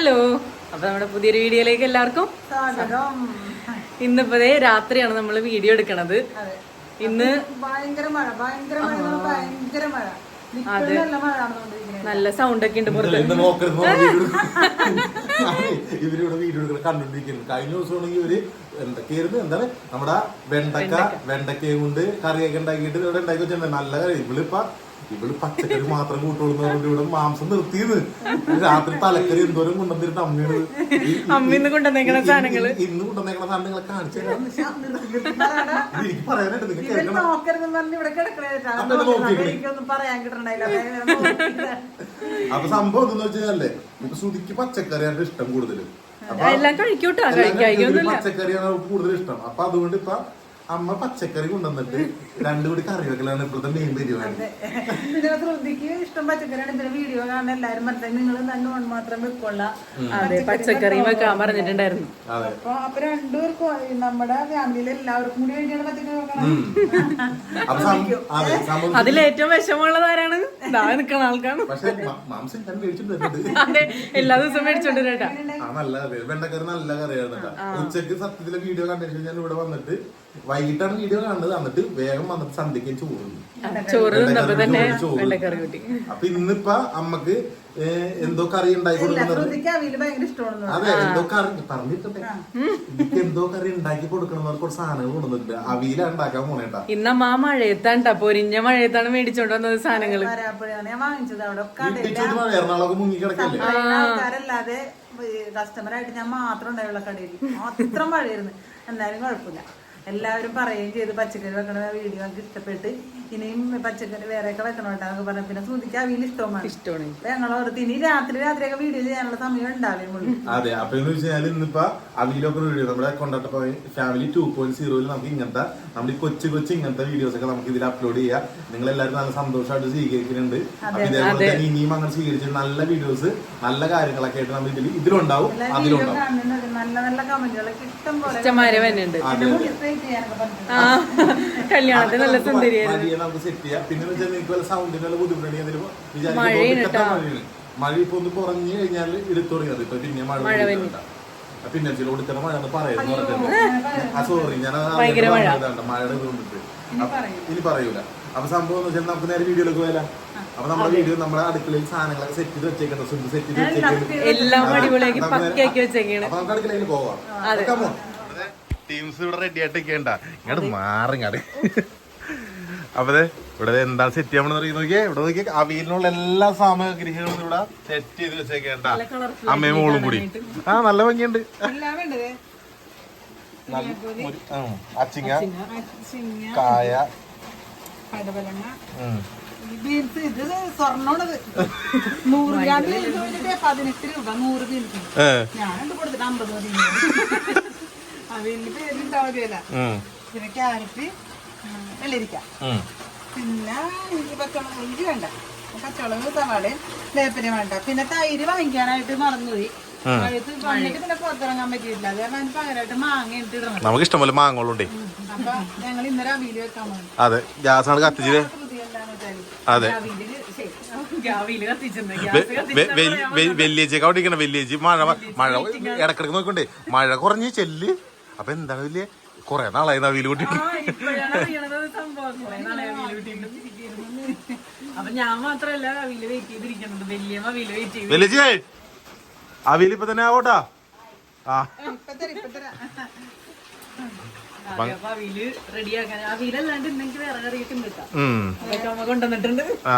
Hello. അപ്പൊ നമ്മുടെ പുതിയൊരു വീഡിയോയിലേക്ക് എല്ലാവർക്കും സ്വാഗതം. ഇന്നിപ്പോ രാത്രിയാണ് നമ്മൾ വീഡിയോ എടുക്കണത്. ഇന്ന് ഭയങ്കര മഴ ഭയങ്കര മഴ ഭയങ്കര മഴ. നല്ല സൗണ്ട് ഒക്കെ ഉണ്ട് പുറത്ത്. ഇവരിവിടെ വീഡിയോ കണ്ടോണ്ടിരിക്കുന്നു കഴിഞ്ഞ ദിവസം ആണെങ്കിൽ ഇവർ എന്തൊക്കെയായിരുന്നു എന്താണ്? നമ്മുടെ വെണ്ടക്ക. വെണ്ടക്കയും കൊണ്ട് കറിയൊക്കെ ഉണ്ടാക്കിയിട്ട് ഇവിടെ ഉണ്ടാക്കി വെച്ചിട്ടുണ്ട്. നല്ല കറി. ഇവളിപ്പ ഇവൾ പച്ചക്കറി മാത്രം കൂട്ടുകൊള്ളുന്ന ഇവിടെ മാംസം നിർത്തിയത് രാത്രി തലക്കറി എന്തോരം കൊണ്ടുവന്നിട്ട് അമ്മയോട് അമ്മയിന്ന് കൊണ്ടുവന്നേക്കണ സാധനങ്ങൾ. ഇന്ന് കൊണ്ടുവന്നേക്കണ സാധനങ്ങളെ കാണിച്ചു എനിക്ക് പറയാനായിട്ട് കിടക്കണേട്ടാ അപ്പൊ. സംഭവം എന്താന്ന് വെച്ചാലേ ഇപ്പൊ ശ്രുതിക്ക് പച്ചക്കറിയാണ് ഇഷ്ടം കൂടുതൽ പച്ചക്കറിയാണ് കൂടുതൽ ഇഷ്ടം. അപ്പൊ അതുകൊണ്ട് ഇപ്പൊ അമ്മ പച്ചക്കറി കൊണ്ടുവന്നിട്ട് രണ്ടു കൂടി കറി വെക്കലാണ് ഇപ്പോഴത്തെ മെയിൻ പരിപാടി. പിന്നെ ശ്രദ്ധിക്ക് ഇഷ്ടം പച്ചക്കറിയാണ്. പിന്നെ വീഡിയോ കാണാൻ എല്ലാരും പറഞ്ഞത് നിങ്ങൾ നല്ലോണം മാത്രം വെക്കൊള്ള അതെ പച്ചക്കറിയും വെക്കാൻ പറഞ്ഞിട്ടുണ്ടായിരുന്നു. അപ്പൊ അപ്പൊ രണ്ടുപേർക്കും നമ്മുടെ ഫാമിലിയിൽ എല്ലാവർക്കും കൂടി വേണ്ടിയാണ് പച്ചക്കറി അതിലേറ്റവും വിഷമമുള്ളത് ആരാണ്? നിൽക്കുന്ന ആൾക്കാണ്. പക്ഷേ മാംസം ഞാൻ മേടിച്ചിട്ട് അതെ എല്ലാ ദിവസവും മേടിച്ചോണ്ട് നല്ല കറി. വെണ്ടക്കറി നല്ല കറിയാണ് ഉച്ചയ്ക്ക് സത്യത്തിലെ വീഡിയോ കണ്ടിട്ട് ഞാൻ ഇവിടെ വന്നിട്ട് വൈകിട്ടാണ് വീഡിയോ കാണുന്നത്. എന്നിട്ട് വേഗം വന്നിട്ട് സന്ധ്യക്ക് ചോറുണ്ട് ചോറ് അപ്പൊ ഇന്നിപ്പ അമ്മയ്ക്ക് എന്തോ കറി ഉണ്ടാക്കി കൊടുക്കുന്നത് അതെ എന്തോ കറി പറഞ്ഞിട്ടെ ഇതിക്ക് എന്തോ കറി ഉണ്ടാക്കി കൊടുക്കണം കുറച്ച് സാധനങ്ങൾ കൊണ്ടുവന്നിട്ടുണ്ട്. അവിയില ഉണ്ടാക്കാൻ പോണേട്ടാ ഇന്ന അമ്മ ആ മഴയത്താണ്ടാ പൊരിഞ്ഞ മഴയത്താണ് മേടിച്ചോണ്ട് വന്നത് സാധനങ്ങൾ എറണാകുളം മുങ്ങി കിടക്കല്ലേ? ആയിട്ട് ഞാൻ മാത്രം ഉണ്ടായുള്ള കടയിൽ. അത്ര മഴയായിരുന്നു. എന്നാലും കുഴപ്പമില്ല. എല്ലാവരും പറയുകയും ചെയ്ത്. പച്ചക്കറി വെക്കണ വീഡിയോ എനിക്ക് ഇഷ്ടപ്പെട്ട് ഇനിയും പച്ചക്കറി വേറെയൊക്കെ വെക്കണോട്ടാന്നൊക്കെ പറഞ്ഞു. പിന്നെ സൂതിക്ക് അവിയിൽ ഇഷ്ടമാണ്. ഇഷ്ടമാണ്. ഞങ്ങൾ ഓർത്ത് ഇനി രാത്രി രാത്രിയൊക്കെ വീഡിയോ ചെയ്യാനുള്ള സമയം ഉണ്ടാവുള്ളൂ അതെ അപ്പൊ എന്ന് വെച്ചാൽ ഇന്നിപ്പോ അവിയിലൊക്കെ വീഡിയോ നമ്മുടെ കൊണ്ടാട്ട ഫാമിലി ടു പോയിന്റ് സീറോയിൽ നമുക്ക് ഇങ്ങനത്തെ നമ്മുടെ ഈ കൊച്ചു കൊച്ചു ഇങ്ങനത്തെ വീഡിയോസ് ഒക്കെ നമുക്ക് ഇതിൽ അപ്ലോഡ് ചെയ്യാം. നിങ്ങൾ എല്ലാവരും നല്ല സന്തോഷമായിട്ട് സ്വീകരിക്കുന്നുണ്ട്. അപ്പൊ ഇതേപോലെ തന്നെ ഇനിയും അങ്ങനെ സ്വീകരിച്ച് നല്ല വീഡിയോസ് നല്ല കാര്യങ്ങളൊക്കെ ആയിട്ട് നമ്മൾ ഇതിൽ ഇതിലുണ്ടാവും അതിലുണ്ടാവും. നല്ല നല്ല കമന്റുകളൊക്കെ ഇഷ്ടം പോലെ കല്യാണത്തിന് നല്ല സുന്ദരിയായിരുന്നു നമുക്ക് സെറ്റ് ചെയ്യാം. പിന്നെ വെച്ചാൽ നിങ്ങൾക്ക് വല്ല സൗണ്ടിന് വല്ല ബുദ്ധിമുട്ടുണ്ടെങ്കിൽ മഴയാണ്. മഴ ഇപ്പൊ ഒന്ന് കുറഞ്ഞു കഴിഞ്ഞാൽ എടുത്തു തുടങ്ങിയത് ഇപ്പൊ പിന്നെ മഴ. പിന്നെ ചില കൊടുക്കുന്ന മഴ എന്ന് പറയുന്നു ആ സോറി ഞാൻ. മഴയുടെ കൊണ്ടിട്ട്. ഇനി പറയൂല. അപ്പൊ സംഭവം എന്ന് വെച്ചാൽ നമുക്ക് നേരെ വീഡിയോയിലേക്ക് പോയാലോ? അപ്പൊ നമ്മുടെ വീഡിയോ നമ്മുടെ അടുക്കളയിൽ സാധനങ്ങളൊക്കെ സെറ്റ് ചെയ്ത് വെച്ചേക്കണ്ട സെറ്റ് ചെയ്ത് വെച്ചേക്കുന്നു അപ്പൊ നമുക്ക് അടുക്കളയിൽ പോവാം. ടീംസ് ഇവിടെ റെഡി ആയിട്ട് നിൽക്കേണ്ട ഇങ്ങോട്ട് മാറിങ്ങാട് അപ്പൊ ദേ ഇവിടെ എന്താ സെറ്റ് ചെയ്യാൻ അറിയാൻ നോക്കിയേ? ഇവിടെ നോക്കിയേ അവിയലിനുള്ള എല്ലാ സാമഗ്രികളും ഇവിടെ സെറ്റ് ചെയ്ത് വെച്ചേക്കേണ്ട. അമ്മയും മോളും കൂടി. ആ നല്ല ഭംഗിയുണ്ട്. അച്ചിങ്ങ കായ. ബീൻസ് ഇത് സ്വർണോണത് നൂറ് ഗ്രാമിൽ പതിനെട്ട് രൂപ നൂറ് ബീൻസ് ഞാൻ കൊടുത്തിട്ട് അമ്പത് മതി മതിയല്ല പിന്നെ ക്യാരറ്റ് വെള്ളരിക്ക ഉം. പിന്നെ ഇഞ്ചി പച്ചമുളക് ഇഞ്ചി വേണ്ട. പച്ചമുളക് സവാളയും വേപ്പില വേണ്ട. പിന്നെ തൈര് വാങ്ങിക്കാനായിട്ട് മറന്നുപോയി. നമുക്ക് ഇഷ്ടംപോലെ മാങ്ങകളുണ്ടേ അതെ. ഗ്യാസ് ആണ് വെച്ചാൽ അതെ. വെല്ലിയേച്ചൊക്കെ അവിടെ ഇരിക്കണ വെല്ലിയേച്ചി മഴ മഴ ഇടക്കിടക്ക് നോക്കണ്ടേ മഴ കുറഞ്ഞ് ചെല്ല്. അപ്പൊ എന്താണ് വലിയ കൊറേ നാളായി നവിയിൽ കുട്ടി. അപ്പൊ ഞാൻ മാത്രല്ല അവിയിൽ വെയിറ്റ് ചെയ്തിരിക്കുന്നത് വലിയ അവിയിൽ വെയിറ്റ് ചെയ്ത്. വെല്ലിയേച്ചി അവിയിൽ ഇപ്പൊ തന്നെ ആവോട്ടാ? ആ. ഇപ്പൊ തരാം ഇപ്പൊ തരാം അതെ, അപ്പൊ അവിയിൽ റെഡിയാക്കാൻ അവിയിലല്ലാണ്ട് ഇന്നെനിക്ക് വേറെ കറിയൊക്കെ ഉണ്ട് കേട്ടോ അതൊക്കെ അമ്മ കൊണ്ടുവന്നിട്ടുണ്ട്. ആ.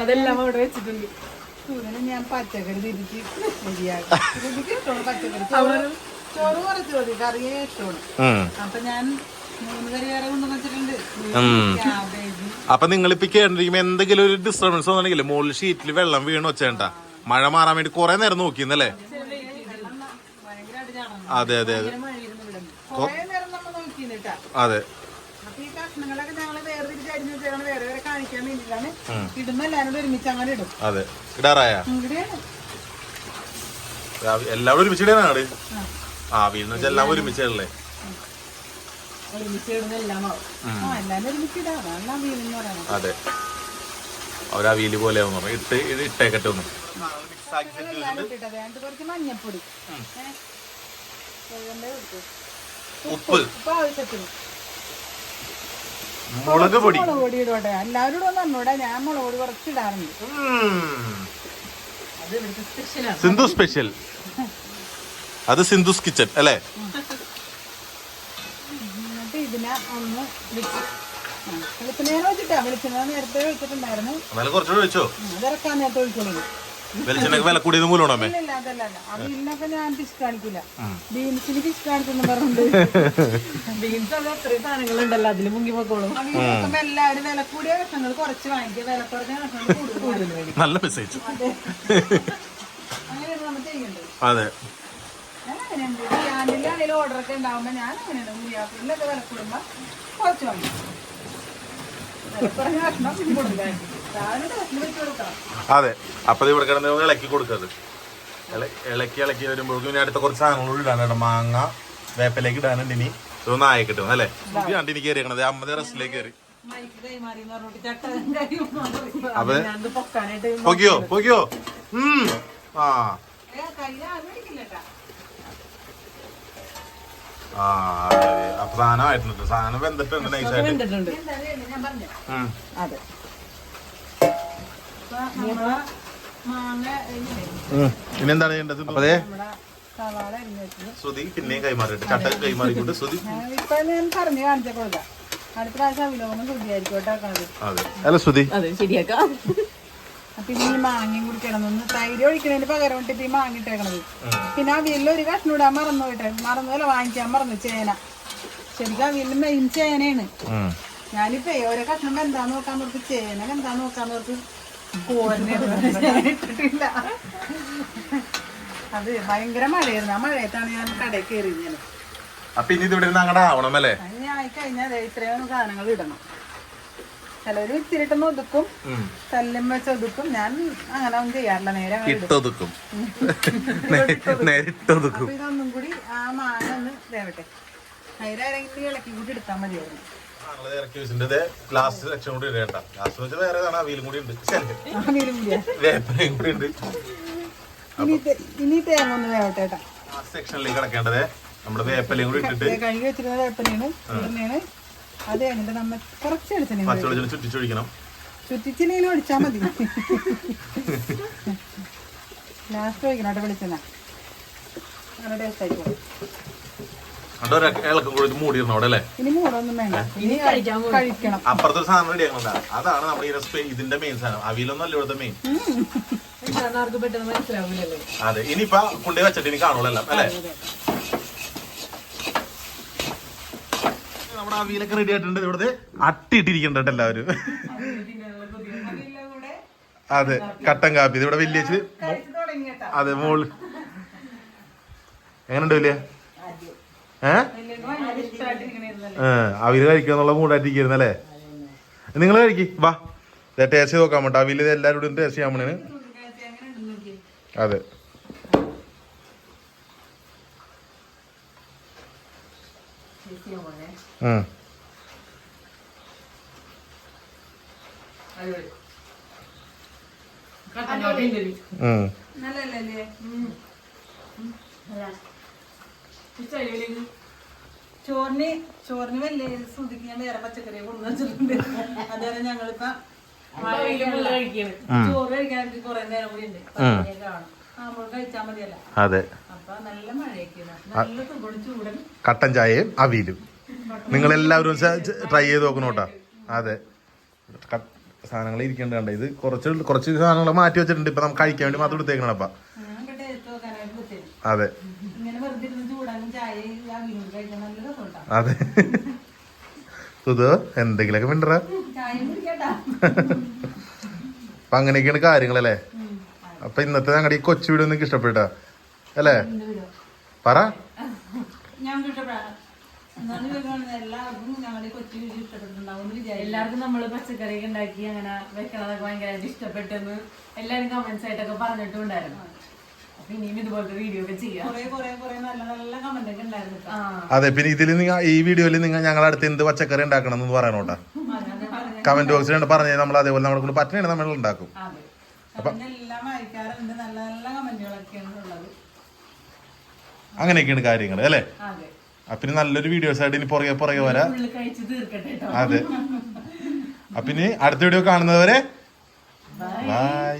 അതെല്ലാം അവിടെ വെച്ചിട്ടുണ്ട്. സൂര്യനെ ഞാൻ പച്ചക്കറി തിരിച്ച് ശരിയാകും പച്ചക്കറി ചോറ് ചോറ് കുറച്ച് മതി കറിയേ ഇഷ്ടമാണ് ഉം. അപ്പൊ ഞാൻ നിങ്ങൾ ഇപ്പൊ കേട്ടിരിക്കുമ്പോ എന്തെങ്കിലും ഒരു ഡിസ്റ്റർബൻസ് വന്നിട്ടുണ്ടെങ്കിൽ മുകളിൽ ഷീറ്റിൽ വെള്ളം വീണ് വെച്ചേണ്ട മഴ മാറാൻ വേണ്ടി കുറെ നേരം നോക്കിന്നല്ലേ? അതെ അതെ അതെ. അതെ. അതെ. ഇടാറായ? എല്ലാവരും ഒരുമിച്ച് അങ്ങനെ ഇടും അതെ ഇടാറായ ഇവിടെയാണ് എല്ലാവരും ഒരുമിച്ചിടാനാണ് ആ വീടിന് വെച്ചാൽ എല്ലാം ഒരുമിച്ചല്ലേ അതെ. അവരാ വീൽ പോലെ ഇട്ട് ഇത് ഇട്ടേക്കട്ടെ ഒന്ന്. മഞ്ഞപ്പൊടി. ഉപ്പ്. മുളക് പൊടി. മുളക് പൊടി ഇടോട്ടെ. എല്ലാവരോടും ഒന്നും ഞാൻ മുളക് പൊടി കുറച്ചിടാറുണ്ട്. സിന്ധു സ്പെഷ്യൽ അത് സിന്ധുസ് കിച്ചൺ അല്ലേ? കുറച്ചുകൂടെ വെച്ചോ വെളിച്ചെണ്ണക്ക് വില കൂടിയത് മൂലമാണോ ഞാൻ കാണിക്കില്ല ബീൻസിന് കാണിക്കുന്നു പറഞ്ഞിട്ടുണ്ട് ബീൻസ് അത് അത്രയും സാധനങ്ങളുണ്ടല്ലോ അതിൽ മുങ്ങി പൊക്കോളും അവിൽ നോക്കുമ്പോ എല്ലാവരും വില കൂടിയ കഷ്ണങ്ങൾ കുറച്ച് വാങ്ങിക്കുക വില കുറഞ്ഞ കഷ്ണങ്ങൾ കൂടുതൽ നല്ല മെസ്സേജ്. അങ്ങനെയാണ് നമ്മൾ ചെയ്യേണ്ടത് അതെ. അങ്ങനെയുണ്ട് ബിരിയാണിയിലാണെങ്കിലും ഓർഡർ ഒക്കെ ഉണ്ടാകുമ്പോൾ ഞാൻ അങ്ങനെയാണ് മുരിയാപ്പിലൊക്കെ വിലക്കൂടുമ്പോൾ കൂടുമ്പോ കുറച്ച് കൊടുക്കണം. അതെ. അപ്പൊ ഇവിടെ കിടന്ന് ഇളക്കി കൊടുക്കരുത്. ഇളക്കി ഇളക്കി വരുമ്പോഴേക്കും ഇനി അടുത്ത കുറച്ച് സാധനങ്ങൾ ഇടാനുണ്ട് മാങ്ങ വേപ്പിലേക്ക് ഇടാനുണ്ട് ഇനി. ഇതൊന്നും ആയി കിട്ടും അല്ലേ കണ്ട് എനിക്ക് കയറിയണത് അമ്മയുടെ റെസ്റ്റിലേക്ക് കയറി അപ്പൊ പൊക്കിയോ? പൊക്കിയോ? ഉം. ആ. ആ. അപ്പൊ സാധനം ആയിട്ടുണ്ട് സാധനം വെന്തിട്ടുണ്ട് നൈസായിട്ട് വെന്തിട്ടുണ്ട്. അതെ. ഇനി എന്താണ് ചെയ്യേണ്ടത് അപ്പൊ അതെ ശ്രുതി പിന്നെയും കൈമാറിയിട്ട് ചട്ട കൈമാറിക്കൊണ്ട് ശ്രുതി ഇപ്പൊ ഞാൻ പറഞ്ഞു കാണിച്ച അടുത്ത പ്രാവശ്യം ശുദ്ധിയായിരിക്കും കേട്ടോ അതെ. അല്ല ശ്രുതി അതെ ശരിയാക്കാം. അപ്പൊ ഇനി ഈ മാങ്ങയും കൂടി കിടന്നൊന്ന് തൈര് ഒഴിക്കണതിന് പകരം ഇട്ടിട്ട് ഈ മാങ്ങ ഇട്ടേക്കണത്. പിന്നെ ആ അവിയലിൽ ഒരു കഷ്ണം ഇടാൻ മറന്നു പോയിട്ട്. മറന്നു അല്ല വാങ്ങിക്കാൻ മറന്നു. ചേന. ശരിക്കും അവിയലിൽ മെയിൻ ചേനയാണ്. ഞാനിപ്പോ ഓരോ കഷ്ണം എന്താ നോക്കാൻ നോക്കി ചേന എന്താ നോക്കാൻ നോക്കി ഇട്ടിട്ടില്ല. അത് ഭയങ്കര മഴയായിരുന്നു. ആ മഴയത്താണ് ഞാൻ കടയിൽ കയറി ഞാൻ. അപ്പൊ ഇനി ഇവിടെ ആവണം അല്ലേ? ദേ ഇത്രയും സാധനങ്ങൾ ഇടണം. ചിലര് ഇത്തിരിട്ടൊന്ന് ഒതുക്കും. കല്ലും വെച്ച് ഒതുക്കും. ഞാൻ അങ്ങനെ ഒന്നും ചെയ്യാറില്ല. നേരെ ഇട്ടൊതുക്കും. നേരിട്ടൊതുക്കും. ഇതൊന്നും കൂടി ആ മാങ്ങ ഒന്ന് അതിലാരെങ്കിലും ഇളക്കി കൂടി എടുത്താൽ മതിയായിരുന്നു. ലാസ്റ്റ് സെക്ഷൻ കൂടി ഇടേണ്ട ലാസ്റ്റ് വെച്ചാൽ വേറെ ഏതാണ് കൂടി ഉണ്ട്. വേപ്പനയും കൂടി ഉണ്ട്. ഇനി തേ- ഇനി തേങ്ങ ഒന്ന് വേവട്ടെ കേട്ടോ. സെക്ഷനിലേക്ക് കിടക്കേണ്ടത് നമ്മുടെ വേപ്പലയും കൂടി ഇട്ടിട്ട്. കഴുകി വെച്ചിരുന്ന വേപ്പനെയാണ് അത് കഴിഞ്ഞിട്ട് നമ്മൾ കുറച്ച് വെളിച്ചെണ്ണ ചുറ്റിച്ചൊഴിക്കണം. ചുറ്റിച്ചിനെങ്കിലും ഒഴിച്ചാൽ മതി. ലാസ്റ്റ് ഒഴിക്കണം കേട്ടോ വെളിച്ചെണ്ണ. നല്ല ടേസ്റ്റ് ആയിക്കോളും. എന്നിട്ട് കൂടി മൂടിയിരുന്നു അവിടെ അല്ലേ? ഇനി മൂടൊന്നും വേണ്ട. ഇനി കഴിക്കാൻ കഴിക്കണം. അപ്പുറത്തൊരു സാധനം റെഡി ആക്കണ്ട അതാണ് നമ്മുടെ ഈ റെസിപ്പി ഇതിന്റെ മെയിൻ സാധനം. അവിയിലൊന്നും അല്ല ഇവിടുത്തെ മെയിൻ അതെ ഇനിയിപ്പൊ കൊണ്ടുപോയി വെച്ചിട്ട് ഇനി കാണുള്ളൂ അല്ലേ? നമ്മുടെ അവിയലൊക്കെ റെഡി ആയിട്ടുണ്ട്. ഇവിടുത്തെ അട്ടിട്ടിരിക്കണ്ട എല്ലാവരും. അതെ കട്ടൻ കാപ്പി. ഇവിടെ വലിയ അതെ മോൾ എങ്ങനെയുണ്ട് വലിയ? അവർ അവിൽ കഴിക്കാന്നുള്ള മൂടായിട്ടിരിക്കുന്നല്ലേ നിങ്ങൾ കഴിക്ക് വാ. ടേസ്റ്റ് നോക്കാൻ വേണ്ട. അവിൽ എല്ലാവരും ടേസ്റ്റ് ചെയ്യാൻ നോക്കിയേ അതെ ഉം. അടിപൊളി കട്ടൻ കാപ്പി ഉണ്ട് ഇതിൽ. ഉം. നല്ലല്ലേ ഇഷ്ടായില്ലേ ഇതിൽ? ചോറിന് ചോറിന് വലിയ ഞാൻ വേറെ പച്ചക്കറി കൊണ്ടു വെച്ചിട്ടുണ്ട്. അതുപോലെ ഞങ്ങളിപ്പോ. ചോറ് കഴിക്കാൻ കുറെ നേരം കൂടി ഉണ്ട്. അതെ. അപ്പൊ നല്ല മഴയൊക്കെയാണ്. നല്ല സുഖം ചൂടൻ കട്ടൻ ചായയും അവിയലും. നിങ്ങൾ എല്ലാവരും ട്രൈ ചെയ്ത് നോക്കണം കേട്ടോ. അതെ. സാധനങ്ങൾ ഇരിക്കേണ്ട കണ്ട. ഇത് കുറച്ച് കുറച്ച് സാധനങ്ങൾ മാറ്റി വെച്ചിട്ടുണ്ട്. ഇപ്പൊ നമുക്ക് കഴിക്കാൻ വേണ്ടി മാത്രം എടുത്തേക്കണം അപ്പ. ഞങ്ങൾക്ക് ടേസ്റ്റ് നോക്കാനായിട്ട് അതെ അതെ. സുധു എന്തെങ്കിലുമൊക്കെ മിണ്ടറ? അപ്പൊ അങ്ങനെയൊക്കെയാണ് കാര്യങ്ങളല്ലേ? അപ്പൊ ഇന്നത്തെ ഞങ്ങളുടെ ഈ കൊച്ചു വീട് നിങ്ങൾക്ക് ഇഷ്ടപ്പെട്ട? അല്ലേ? പറ ഞങ്ങൾക്ക് ഇഷ്ടപ്പെടാം എന്നാലും ഇവരാണ് എല്ലാവർക്കും ഞങ്ങളുടെ കൊച്ചു വീഡിയോ ഇഷ്ടപ്പെട്ടിട്ടുണ്ടാവും എന്ന് വിചാരിക്കും എല്ലാവർക്കും നമ്മൾ പച്ചക്കറി ഒക്കെ ഉണ്ടാക്കി അങ്ങനെ വെക്കണതൊക്കെ ഭയങ്കരമായിട്ട് ഇഷ്ടപ്പെട്ടെന്ന് എല്ലാരും കമന്റ്സ് ആയിട്ടൊക്കെ പറഞ്ഞിട്ടുണ്ടായിരുന്നു. അപ്പൊ ഇനിയും ഇതുപോലത്തെ വീഡിയോ ഒക്കെ ചെയ്യാം. കുറെ കുറെ കുറെ നല്ല നല്ല കമന്റ് ഒക്കെ ഉണ്ടായിരുന്നു ആ. അതെ പിന്നെ ഇതിൽ നിങ്ങൾ ഈ വീഡിയോയിൽ നിങ്ങൾ ഞങ്ങളുടെ അടുത്ത് എന്ത് പച്ചക്കറി ഉണ്ടാക്കണം എന്ന് പറയണോട്ടാ കമന്റ് ബോക്സിൽ പറഞ്ഞാൽ നമ്മൾ അതേപോലെ നമ്മളെ കൊണ്ട് പറ്റണേ നമ്മൾ ഉണ്ടാക്കും. അങ്ങനെയൊക്കെയാണ് കാര്യങ്ങൾ അല്ലേ? അതെ. അപ്പിന് നല്ലൊരു വീഡിയോസ് ആയിട്ട് ഇനി പുറകെ പുറകെ വരാം. അതെ. അപ്പിന് അടുത്ത വീഡിയോ കാണുന്നവരെ ബൈ